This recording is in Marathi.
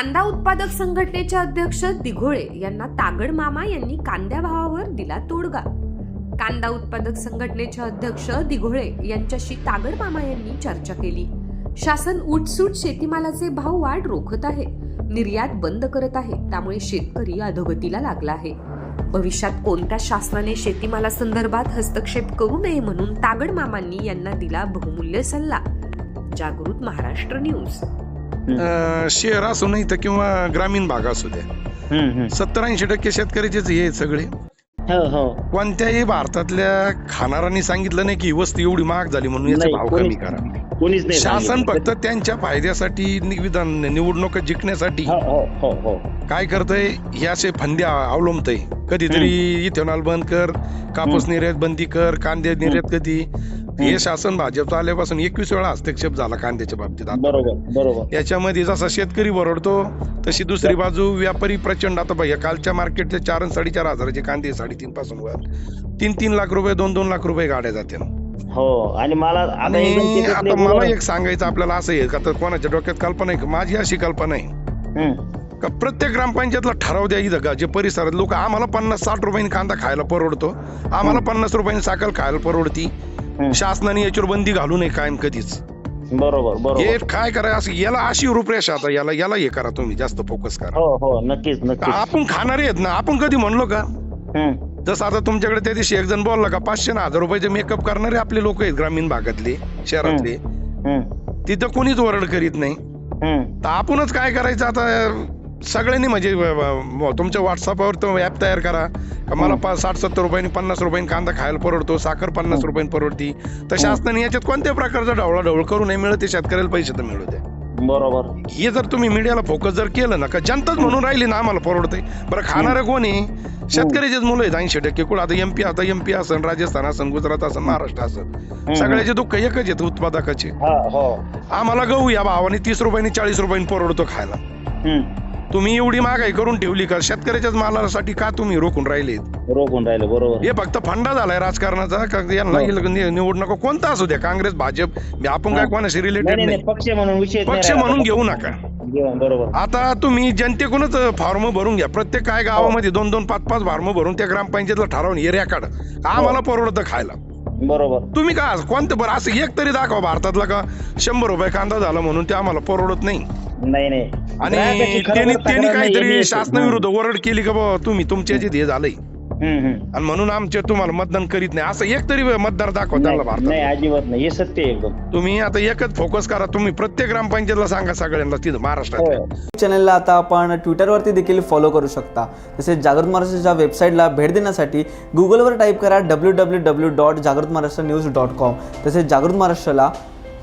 कांदा उत्पादक संघटनेचे अध्यक्ष दिघोळे यांना तागड मामा यांनी कांद्या भावावर दिला तोडगा. कांदा उत्पादक संघटनेचे अध्यक्ष दिघोळे यांच्याशी तागड मामा यांनी चर्चा केली. शासन उठसूट शेतीमालाचे भाव वाढ रोखत आहे. निर्यात बंद करत आहे. त्यामुळे शेतकरी अधोगतीला लागला आहे. भविष्यात कोणत्या शासनाने शेतीमालासंदर्भात हस्तक्षेप करू नये म्हणून तागड मामांनी यांना दिला बहुमूल्य सल्ला? जागृत महाराष्ट्र न्यूज. अं, शहर असो नाही तर किंवा ग्रामीण भाग असू द्या हम्म, हम्म. सत्तर ऐंशी टक्के शेतकऱ्याचेच हे आहेत सगळे. हो हो. कोणत्याही भारतातल्या खाणाऱ्यांनी सांगितलं नाही की ही वस्तू एवढी महाग झाली म्हणून याचे नाही, भाव कोणीच कमी करा. कोणीच नाही शासन सांगितलं. फक्त त्यांच्या फायद्यासाठी निविधान निवडणूक जिंकण्यासाठी. हो हो हो हो. काय करतंय? हे असे फंदे अवलंबतय. कधीतरी इथेनॉल बंद कर कापूस निर्यात बंदी कर कांदे निर्यात कधी? हे शासन भाजपचं आल्यापासून एकवीस वेळा हस्तक्षेप झाला कांद्याच्या बाबतीत. बरोबर बरोबर. याच्यामध्ये जसा शेतकरी बरडतो तशी दुसरी बाजू व्यापारी प्रचंड. आता भैया कालच्या मार्केटचे चार आणि साडेचार हजाराचे कांदे साडेतीन पासून वर. तीन तीन लाख रुपये दोन दोन लाख रुपये गाड्या जाते. हो आणि मला आता आणि आता मला एक सांगायचं आपल्याला असं आहे का? तर कोणाच्या डोक्यात कल्पना आहे का? माझी अशी कल्पना आहे. का प्रत्येक ग्रामपंचायतला ठराव द्या इथं का? जे परिसरात लोक आम्हाला पन्नास साठ रुपयांनी कांदा खायला परवडतो. आम्हाला पन्नास रुपयांनी साखर खायला परवडती. शासनाने याच्यावर बंदी घालू नये कायम कधीच. बरोबर हे बरोबर काय करा असं याला अशी रूपरेषा आता याला याला हे करा तुम्ही जास्त फोकस करा. हो हो नक्कीच नक्कीच. आपण खाणारे आहेत ना आपण कधी म्हणलो का? हम्म, जसं आता तुमच्याकडे त्या दिवशी एक जण बोलला का पाचशे ना हजार रुपयाचे मेकअप करणारे आपले लोक आहेत ग्रामीण भागातले शहरातले. हम्म, तिथं कोणीच वरड करीत नाही. हम्म. तर आपणच काय करायचं आता? सगळ्यांनी म्हणजे तुमच्या व्हॉट्सअपवर तो ऍप तयार करा. का मला पा- साठ सत्तर रुपयांनी पन्नास रुपयांनी कांदा खायला परवडतो साखर पन्नास रुपयांनी परवडती. तर शासनाने याच्यात कोणत्या प्रकारचा ढवळा ढवळ करू नये मिळते शेतकऱ्याला पैसे तर मिळू द्या बरोबर. हे जर तुम्ही मीडियाला फोकस जर केलं ना का जनताच म्हणून राहिली ना आम्हाला परवडतंय बरं खाणारं कोण आहे? शेतकऱ्याचेच मुलं आहेत ऐंशी टक्के कुठं आता एमपी आता एमपी असन राजस्थान असन गुजरात असन महाराष्ट्र असन. सगळ्याचे दुःख एकच आहेत उत्पादकाचे. हा हो. आम्हाला गहू या भावाने तीस रुपयांनी चाळीस रुपयांनी परवडतो खायला. तुम्ही एवढी महागाई करून ठेवली का? शेतकऱ्याच्याच मालासाठी का तुम्ही रोखून राहिले रोखून राहिलं बरोबर. हे फक्त फंडा झालाय राजकारणाचा का यांना हो. हे नि- निवडणुका कोणता असू द्या काँग्रेस भाजप आपण काय हा. कोणाशी नाही रिलेटेड नाही नाही. नाही, पक्ष म्हणून विषय पक्ष म्हणून घेऊ नका. बरोबर. आता तुम्ही जनतेकडूनच फॉर्म भरून घ्या. प्रत्येक काय गावामध्ये दोन दोन पाच पाच फॉर्म भरून त्या ग्रामपंचायतला ठरवून एरिया काढ आम्हाला परवडतं खायला. बरोबर. तुम्ही का कोणतं बरं असं एक तरी दाखवा भारतातला का? शंभर रुपये कांदा झाला म्हणून ते आम्हाला परवडत नाही. नाही नाही. आणि ग्राहकाची खरोखर त्यांनी त्यांनी तक्रार नाही, काहीतरी. शासनाविरुद्ध ओरड केली का बाबा तुम्ही तुमच्या याच्यात हे झालंय. हम्म, हम्म. आणि म्हणून आमचे तुम्हाला मतदान करीत नाही. असं एक तरी मतदार दाखवा त्यांना नाही नाही, अजिबात नाही. हे सत्य आहे एकदम. तुम्ही आता एकच फोकस करा. तुम्ही प्रत्येक ग्रामपंचायतला सांगा सगळ्यांना तिथं महाराष्ट्रात. हो. चॅनलला आता आपण ट्विटरवरती देखील फॉलो करू शकता. तसेच जागृत महाराष्ट्राच्या वेबसाईटला भेट देण्यासाठी गुगलवर टाईप करा डब्ल्यू डब्ल्यू डब्ल्यू डॉट जागृत महाराष्ट्र न्यूज डॉट कॉम तसेच जागृत महाराष्ट्राला